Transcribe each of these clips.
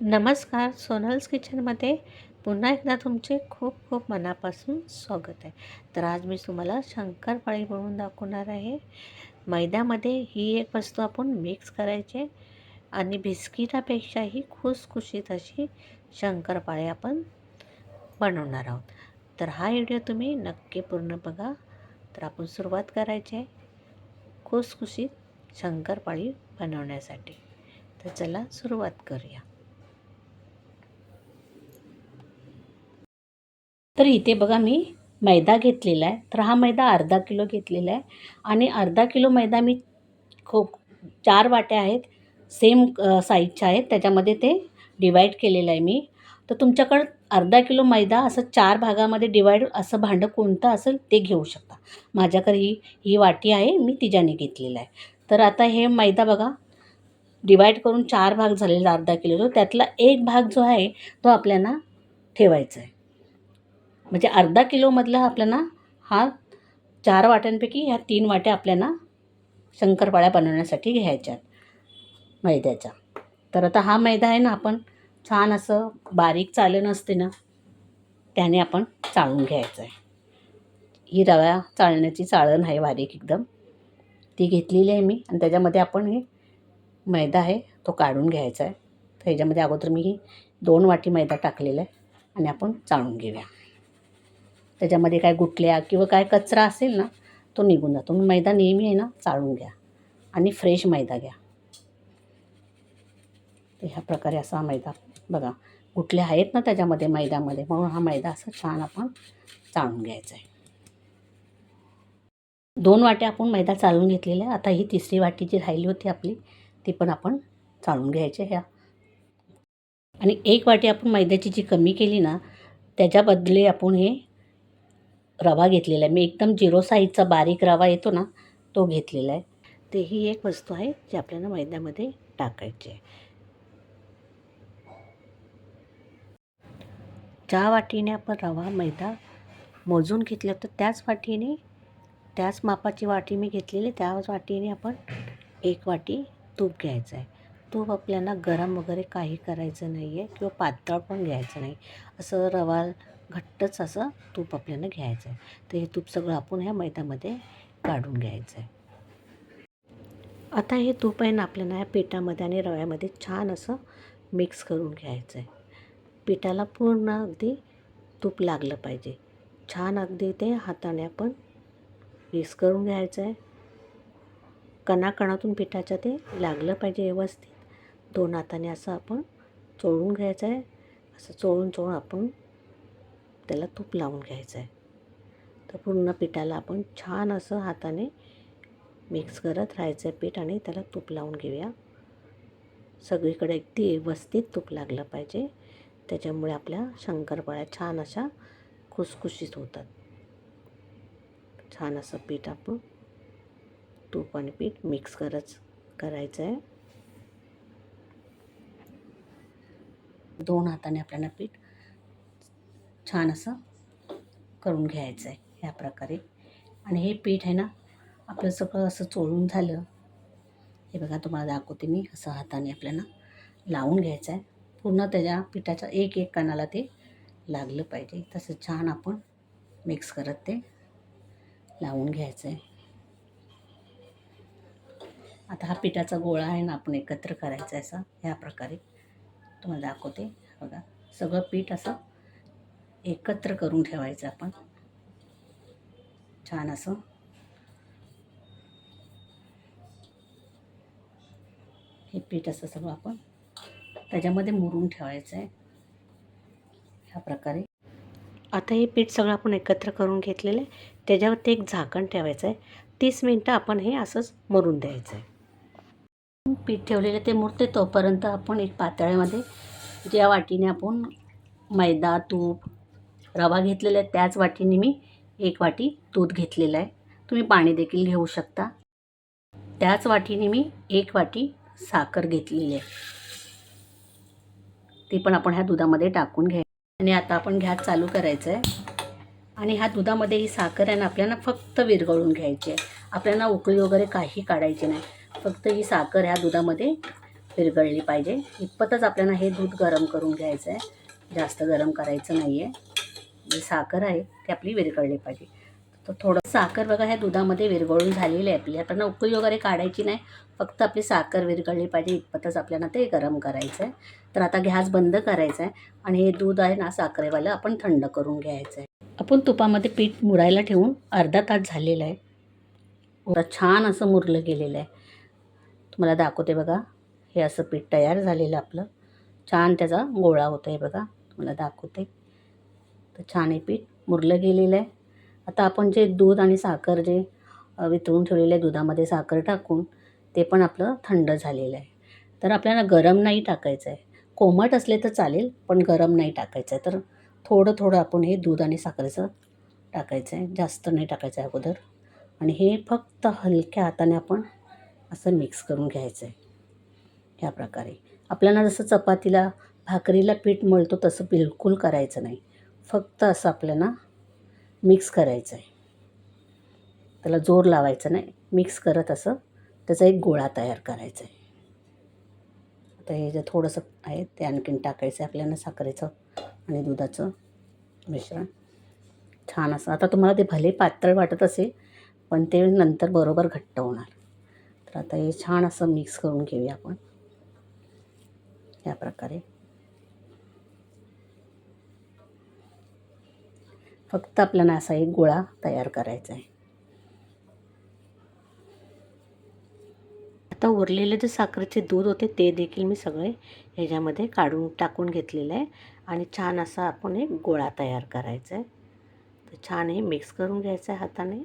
नमस्कार सोनल्स किचनमध्ये पुन्हा एकदा तुमचे खूप खूप मनापासून स्वागत आहे. तर आज मी तुम्हाला शंकरपाळी बनवून दाखवणार आहे. मैद्यामध्ये ही एक वस्तू आपण मिक्स करायची आणि बिस्किटापेक्षाही खुसखुशीत अशी शंकरपाळी आपण बनवणार आहोत. तर हा व्हिडिओ तुम्ही नक्की पूर्ण बघा. तर आपण सुरुवात करायची आहे खुसखुशीत शंकरपाळी बनवण्यासाठी. तर चला सुरुवात करूया. तर इथे बघा मी मैदा घेतलेला आहे. तर हा मैदा अर्धा किलो घेतलेला आहे. आणि अर्धा किलो मैदा मी खूप चार वाट्या आहेत. सेम साईजच्या आहेत. त्याच्यामध्ये ते डिवाईड केलेलं आहे मी. तर तुमच्याकडं अर्धा किलो मैदा असं चार भागामध्ये डिवाईड असं भांडं कोणतं असेल ते घेऊ शकता. माझ्याकडे ही ही वाटी आहे. मी तिच्याने घेतलेलं आहे. तर आता हे मैदा बघा. डिवाईड करून चार भाग झालेला अर्धा किलो. त्यातला एक भाग जो आहे तो आपल्याला ठेवायचा आहे. म्हणजे अर्धा किलोमधला आपल्याला हा चार वाट्यांपैकी ह्या तीन वाट्या आपल्याला शंकरपाळ्या बनवण्यासाठी घ्यायच्यात मैद्याच्या. तर आता हा मैदा आहे ना आपण छान असं बारीक चालन असते ना त्याने आपण चाळून घ्यायचं आहे. ही रव्या चाळण्याची चाळण आहे बारीक एकदम. ती घेतलेली आहे मी आणि त्याच्यामध्ये आपण हे मैदा आहे तो काढून घ्यायचा आहे. तर ह्याच्यामध्ये अगोदर मी ही दोन वाटी मैदा टाकलेला आहे आणि आपण चाळून घेऊया. त्याच्यामध्ये काय गुटल्या किंवा काय कचरा असेल ना तो निघून जातो. मग मैदा नेहमी आहे ना चाळून घ्या आणि फ्रेश मैदा घ्या. तर ह्या प्रकारे असा मैदा बघा गुटल्या आहेत ना त्याच्यामध्ये मैद्यामध्ये म्हणून हा मैदा असा छान आपण चाळून घ्यायचा आहे. दोन वाट्या आपण मैदा चालून घेतलेल्या आता ही तिसरी वाटी जी राहिली होती आपली ती पण आपण चाळून घ्यायची ह्या. आणि एक वाटी आपण मैद्याची जी कमी केली ना त्याच्या बदले आपण हे रवा घेतलेला आहे. मी एकदम झिरो साईजचा बारीक रवा येतो ना तो घेतलेला आहे. ते ही एक वस्तू आहे जी आपल्याला मैद्यामध्ये टाकायची आहे. ज्या वाटीने आपण रवा मैदा मोजून घेतला तर त्याच वाटीने त्याच मापाची वाटी मी घेतलेली त्याच वाटीने आपण एक वाटी तूप घ्यायचं आहे. तूप आपल्याला गरम वगैरे काही करायचं नाही आहे किंवा पातळ पण घ्यायचं नाही. असं रवा घट्टच असं तूप आपल्याला घ्यायचं आहे तर हे तूप सगळं आपण ह्या मैद्यामध्ये काढून घ्यायचं आहे आता हे तूप आहे ना आपल्याला ह्या पिठामध्ये आणि रव्यामध्ये छान असं मिक्स करून घ्यायचं आहे पिठाला पूर्ण अगदी तूप लागलं पाहिजे. छान अगदी ते हाताने आपण मिक्स करून घ्यायचं आहे कणाकणातून पिठाच्या ते लागलं पाहिजे व्यवस्थित. दोन हाताने असं आपण चोळून घ्यायचं आहे असं चोळून चोळून आपण त्याला तूप लावून घ्यायचं आहे तर पूर्ण पिठाला आपण छान असं हाताने मिक्स करत राहायचं आहे पीठ आणि त्याला तूप लावून घेऊया. सगळीकडे अगदी व्यवस्थित तूप लागलं पाहिजे. त्याच्यामुळे आपल्या शंकरपाळ्या छान अशा खुसखुशीत होतात. छान असं पीठ आपण तूप आणि पीठ मिक्स करत करायचं आहे दोन हाताने आपल्याला पीठ छान असं करून घ्यायचं आहे ह्या प्रकारे. आणि हे पीठ आहे ना आपलं सगळं असं चोळून झालं. हे बघा तुम्हाला दाखवते मी असं हाताने आपल्याला लावून घ्यायचं आहे. पूर्ण त्याच्या पिठाच्या एक एक कानाला ते लागलं पाहिजे. तसं छान आपण मिक्स करत ते लावून घ्यायचं आहे. आता हा पिठाचा गोळा आहे ना आपण एकत्र करायचा आहे असा ह्या प्रकारे. तुम्हाला दाखवते बघा. सगळं पीठ असं एकत्र करून ठेवायचं आपण. छान असं. हे पीठ असं सगळं आपण त्याच्यामध्ये मुरून ठेवायचं आहे ह्या प्रकारे. आता हे पीठ सगळं आपण एकत्र करून घेतलेलं आहे. त्याच्यावरती एक झाकण ठेवायचं आहे तीस मिनटं आपण हे असंच मरून द्यायचं आहे पीठ ठेवलेलं ते मुरते तोपर्यंत आपण एक पातळ्यामध्ये ज्या वाटीने आपण मैदा तूप रवा घेतलेला आहे त्याच वाटीने मी एक वाटी दूध घेतलेलं आहे. तुम्ही पाणी देखील घेऊ शकता. त्याच वाटीने मी एक वाटी साखर घेतलेली आहे. ती पण आपण ह्या दुधामध्ये टाकून घ्या. आणि आता आपण गॅस चालू करायचं आहे. आणि ह्या दुधामध्ये ही साखर आहे ना आपल्याला फक्त विरघळून घ्यायची आहे. आपल्याला उकळी वगैरे काही काढायची नाही. फक्त ही साखर ह्या दुधामध्ये विरघळली पाहिजे. इतपतच आपल्याला हे दूध गरम करून घ्यायचं आहे. जास्त गरम करायचं नाही आहे जी साखर आहे ती आपली विरघळली पाहिजे. तर थोडं साखर बघा ह्या दुधामध्ये विरघळून झालेली आहे आपली. आपल्याला उकळी वगैरे काढायची नाही फक्त आपली साखर विरघळली पाहिजे इतपतच आपल्याला ते गरम करायचं आहे. तर आता गॅस बंद करायचा आहे आणि हे दूध आहे ना साखरेवालं आपण थंड करून घ्यायचं आहे. आपण तुपामध्ये पीठ मुरायला ठेवून अर्धा तास झालेला आहे. आता छान असं मुरलं गेलेलं आहे. तुम्हाला दाखवते बघा हे असं पीठ तयार झालेलं आपलं. छान त्याचा गोळा होतो आहे बघा. तुम्हाला दाखवते. तर छान हे पीठ मुरलं गेलेलं आहे. आता आपण जे दूध आणि साखर जे वितळून ठेवलेलं आहे दुधामध्ये साखर टाकून ते पण आपलं थंड झालेलं आहे. तर आपल्याला गरम नाही टाकायचं आहे. कोमट असले तर चालेल पण गरम नाही टाकायचं आहे. तर थोडं थोडं आपण हे दूध आणि साखरेचं टाकायचं आहे. जास्त नाही टाकायचं आहे अगोदर. आणि हे फक्त हलक्या हाताने आपण असं मिक्स करून घ्यायचं आहे. ह्या प्रकारे. आपल्याला जसं चपातीला भाकरीला पीठ मळतो तसं बिलकुल करायचं नाही. फक्त असं आपल्याला मिक्स करायचं आहे त्याला जोर लावायचा नाही मिक्स करत असं त्याचा एक गोळा तयार करायचा आहे आता हे जे थोडंसं आहे ते आणखीन टाकायचं आहे आपल्याला साखरेचं आणि दुधाचं मिश्रण. छान असं. आता तुम्हाला ते भले पातळ वाटत असेल पण ते नंतर बरोबर घट्ट होणार. तर आता हे छान असं मिक्स करून घेऊया आपण. या प्रकारे. फक्त आपल्याला असा एक गोळा तयार करायचा आहे. आता उरलेले जे साखरेचे दूध होते ते देखील मी सगळे ह्याच्यामध्ये काढून टाकून घेतलेलं आहे. आणि छान असा आपण एक गोळा तयार करायचा आहे. तर छान हे मिक्स करून घ्यायचं आहे हाताने.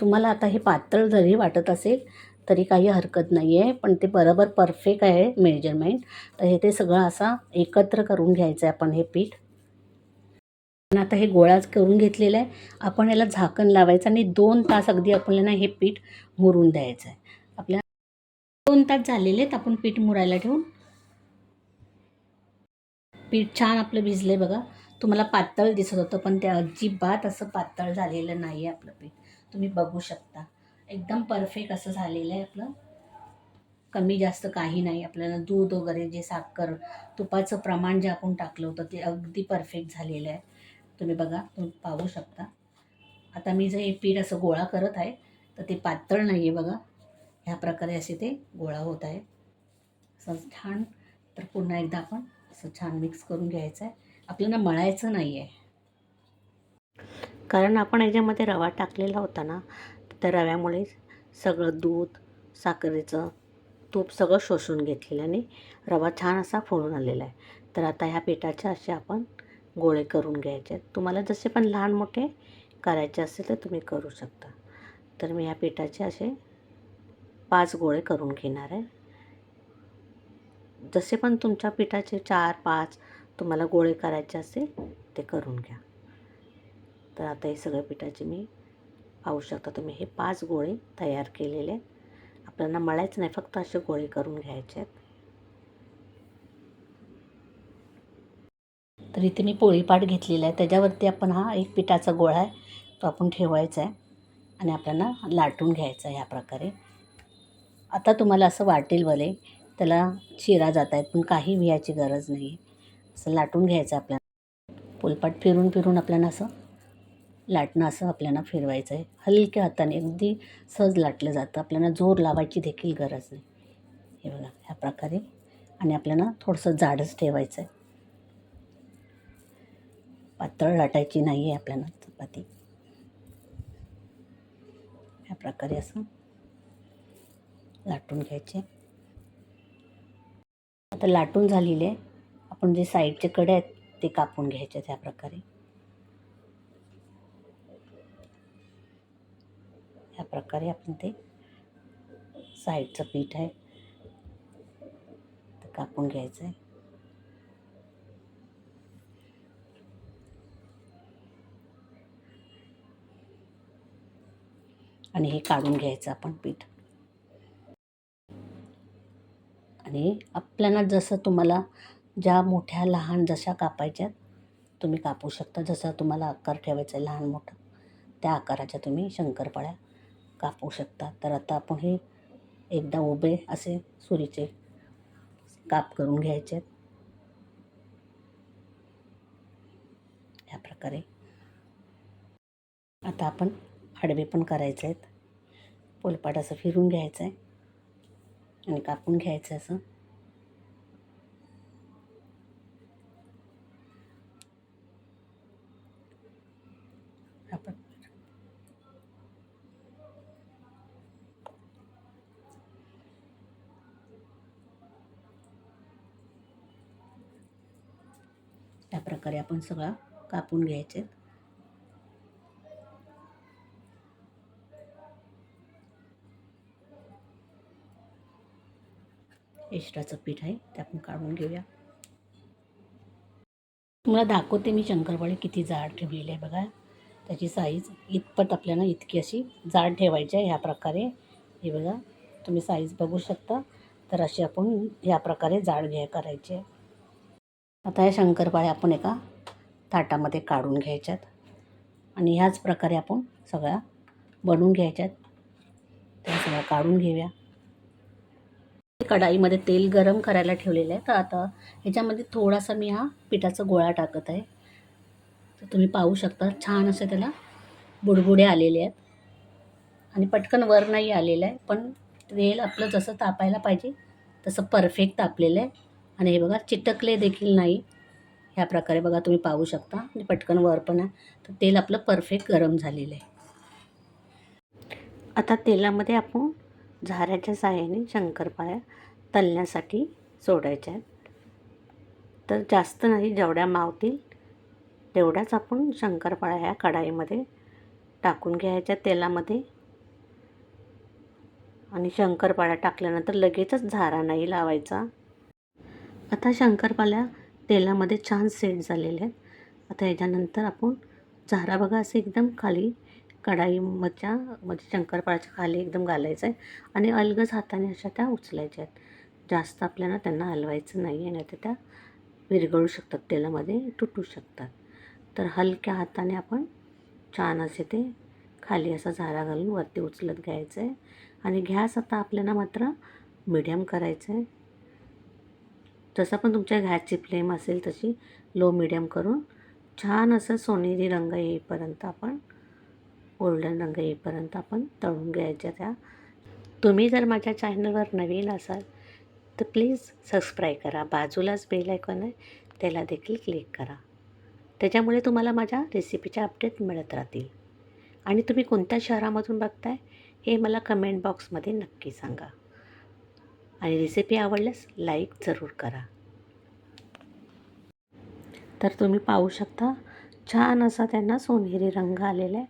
तुम्हाला आता हे पातळ जरी वाटत असेल तरी काही हरकत नाही आहे पण ते बरोबर परफेक्ट आहे मेजरमेंट तर हे ते सगळं असा एकत्र करून घ्यायचं आहे आपण हे पीठ. पण आता हे गोळाच करून घेतलेलं आहे. आपण याला झाकण लावायचं आणि दोन तास अगदी आपल्याला हे पीठ मुरून द्यायचं आहे आपल्या दोन तास झालेले आहेत आपण पीठ मुरायला ठेवून. पीठ छान आपलं भिजलं आहे बघा. तुम्हाला पातळ दिसत होतं पण ते अजिबात असं पातळ झालेलं नाही आहे आपलं पीठ. तुम्ही बघू शकता. एकदम परफेक्ट असं झालेलं आहे आपलं. कमी जास्त काही नाही. आपल्याला दूध वगैरे जे साखर तुपाचं प्रमाण जे आपण टाकलं होतं ते अगदी परफेक्ट झालेलं आहे. तुम्ही बघा तुम्ही पाहू शकता. आता मी जे हे पीठ असं गोळा करत आहे तर ते पातळ नाही आहे बघा. ह्या प्रकारे असे ते गोळा होत आहे. असं छान तर पुन्हा एकदा आपण असं छान मिक्स करून घ्यायचं आहे. आपल्याला मळायचं नाही आहे कारण आपण याच्यामध्ये रवा टाकलेला होता ना त्या रव्यामुळे सगळं दूध साखरेचं तूप सगळं शोषून घेतलेलं आणि रवा छान असा फोडून आलेला आहे. तर आता ह्या पिठाचे असे आपण गोळे करून घ्यायचे आहेत. तुम्हाला जसे पण लहान मोठे करायचे असेल तर तुम्ही करू शकता. तर मी ह्या पिठाचे असे पाच गोळे करून घेणार आहे. जसे पण तुमच्या पिठाचे चार पाच तुम्हाला गोळे करायचे असेल ते करून घ्या. तर आता हे सगळ्या पिठाचे मी पाहू शकता. तुम्ही हे पाच गोळे तयार केलेले आहेत. आपल्याला मळायचं नाही फक्त असे गोळे करून घ्यायचे आहेत. तर इथे मी पोळीपाट घेतलेला आहे. त्याच्यावरती आपण हा एक पिठाचा गोळा आहे तो आपण ठेवायचा आहे आणि आपल्याला लाटून घ्यायचा आहे ह्या प्रकारे. आता तुम्हाला असं वाटेल भले त्याला चिरा जात आहेत पण काही व्हायची गरज नाही असं लाटून घ्यायचं आपल्याला. पोलपाट फिरून फिरून आपल्याला असं लाटणं असं आपल्याला फिरवायचं आहे. हलक्या हाताने अगदी सहज लाटलं जातं. आपल्याला जोर लावायची देखील गरज नाही. हे बघा ह्या प्रकारे आणि आपल्याला थोडंसं जाडच ठेवायचं आहे. पातळ लाटायची नाही आहे आपल्याला चपाती. ह्या प्रकारे असं लाटून घ्यायचे. आता लाटून झालेले आहे. आपण जे साईडचे कडे आहेत ते कापून घ्यायचे त्या प्रकारे. ह्या प्रकारे आपण ते साईडचं पीठ आहे. ते कापून घ्यायचं आहे आणि हे काढून घ्यायचं आपण पीठ. आणि आपल्याला जसं तुम्हाला ज्या मोठ्या लहान जशा कापायच्यात तुम्ही कापू शकता जसं तुम्हाला आकार ठेवायचा आहे लहान मोठं त्या आकाराच्या तुम्ही शंकरपाळ्या कापू शकता तर आता आपण हे एकदा उभे असे सुरीचे काप करून घ्यायचे. आहेत ह्या प्रकारे. आता आपण आडवे पण करायचे आहेत. पोलपाट असं फिरून घ्यायचं आहे आणि कापून घ्यायचं असं आपण त्या प्रकारे आपण सगळा कापून घ्यायचे. एक्स्ट्राचं पीठ आहे ते आपण काढून घेऊया. तुम्हाला दाखवते मी शंकरपाळी किती जाड ठेवलेले आहे बघा. त्याची साईज इतपत आपल्याला इतकी अशी जाड ठेवायची आहे ह्या प्रकारे. हे बघा तुम्ही साईज बघू शकता. तर अशी आपण ह्या प्रकारे जाड घ्या करायची आहे. आता या शंकरपाळ्या आपण एका ताटामध्ये काढून घ्यायच्यात. आणि ह्याच प्रकारे आपण सगळ्या बनवून घ्यायच्यात. त्या सगळ्या काढून घेऊया. कढाईमध्ये तेल गरम करायला ठेवलेलं आहे. तर आता ह्याच्यामध्ये थोडासा मी हा पिठाचा गोळा टाकत आहे. तर तुम्ही पाहू शकता छान असे त्याला बुडबुडे आलेले आहेत. आणि पटकन वर नाही आलेलं आहे पण तेल आपलं जसं तापायला पाहिजे तसं परफेक्ट तापलेलं आहे. आणि हे बघा चिटकले देखील नाही. ह्या प्रकारे बघा तुम्ही पाहू शकता. आणि पटकन वर पण आहे. तर तेल आपलं परफेक्ट गरम झालेलं आहे. आता तेलामध्ये आपण झाऱ्याच्या साह्याने शंकरपाळ्या तळण्यासाठी सोडायच्या आहेत. तर जास्त नाही जेवढ्या मावतील तेवढ्याच आपण शंकरपाळ्या ह्या कढाईमध्ये टाकून घ्यायच्या तेलामध्ये. आणि शंकरपाळ्या टाकल्यानंतर लगेचच झारा नाही लावायचा. आता शंकरपाल्या तेलामध्ये छान सेट झालेले आहेत. आता ह्याच्यानंतर आपण झारा बघा असं एकदम खाली कढाईमच्या म्हणजे शंकरपाळ्याच्या खाली एकदम घालायचं आहे आणि अलगज हाताने अशा त्या उचलायच्या आहेत. जास्त आपल्याला त्यांना हलवायचं नाही आहे नाही तर त्या विरघळू शकतात तेलामध्ये तुटू शकतात. तर हलक्या हाताने आपण छान असे ते खाली असा झारा घालून वरती उचलत घ्यायचं आहे. आणि गॅस आता आपल्याला मात्र मिडियम करायचं आहे. जसं पण तुमच्या घ्याची फ्लेम असेल तशी लो मिडियम करून छान असं सोनेरी रंग येईपर्यंत आपण गोल्डन रंग येईपर्यंत आपण तळून घ्यायच्या त्या. तुम्ही जर माझ्या चॅनलवर नवीन असाल तर प्लीज सबस्क्राईब करा. बाजूलाच बेल आयकॉन आहे त्याला देखील क्लिक करा. त्याच्यामुळे तुम्हाला माझ्या रेसिपीच्या अपडेट मिळत राहतील. आणि तुम्ही कोणत्या शहरामधून बघताय हे मला कमेंट बॉक्समध्ये नक्की सांगा. आणि रेसिपी आवडल्यास लाईक जरूर करा. तर तुम्ही पाहू शकता छान असा त्यांना सोनेरी रंग आलेला आहे.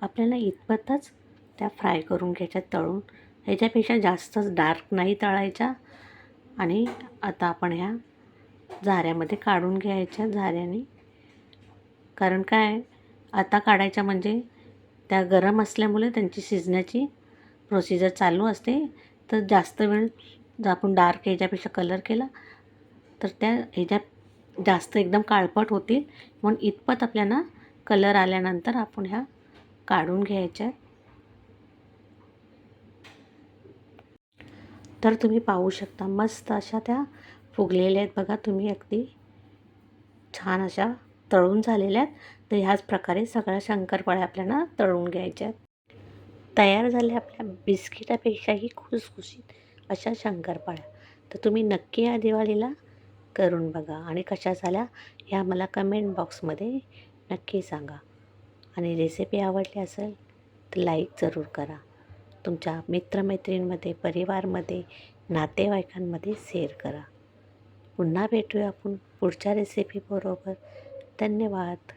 आपल्याला इतपतच त्या फ्राय करून घ्यायच्या तळून. ह्याच्यापेक्षा जास्तच डार्क नाही तळायच्या. आणि आता आपण ह्या झाऱ्यामध्ये काढून घ्यायच्या झाऱ्याने. कारण काय? आता काढायच्या म्हणजे त्या गरम असल्यामुळे त्यांची शिजण्याची प्रोसिजर चालू असते. तर जास्त वेळ जर आपण डार्क ह्याच्यापेक्षा कलर केला तर त्या ह्याच्या जास्त एकदम काळपट होतील. म्हणून इतपत आपल्याला कलर आल्यानंतर आपण ह्या काढून घ्यायच्या तर तुम्ही पाहू शकता मस्त अशा त्या फुगलेल्या आहेत. बघा तुम्ही अगदी छान अशा तळून झालेल्या आहेत. तर ह्याच प्रकारे सगळ्या शंकरपाळ्या आपल्याला तळून घ्यायच्या आहेत. तयार झाल्या आपल्या बिस्किटापेक्षाही खुसखुशीत. अशा शंकरपाळ्या. तर तुम्ही नक्की या दिवाळीला करून बघा आणि कशा झाल्या ह्या मला कमेंट बॉक्समध्ये नक्की सांगा. आणि रेसिपी आवडली असेल तर लाईक जरूर करा. तुमच्या मित्रमैत्रिणींमध्ये परिवारमध्ये नातेवाईकांमध्ये शेअर करा. पुन्हा भेटूया आपण पुढच्या रेसिपीबरोबर धन्यवाद.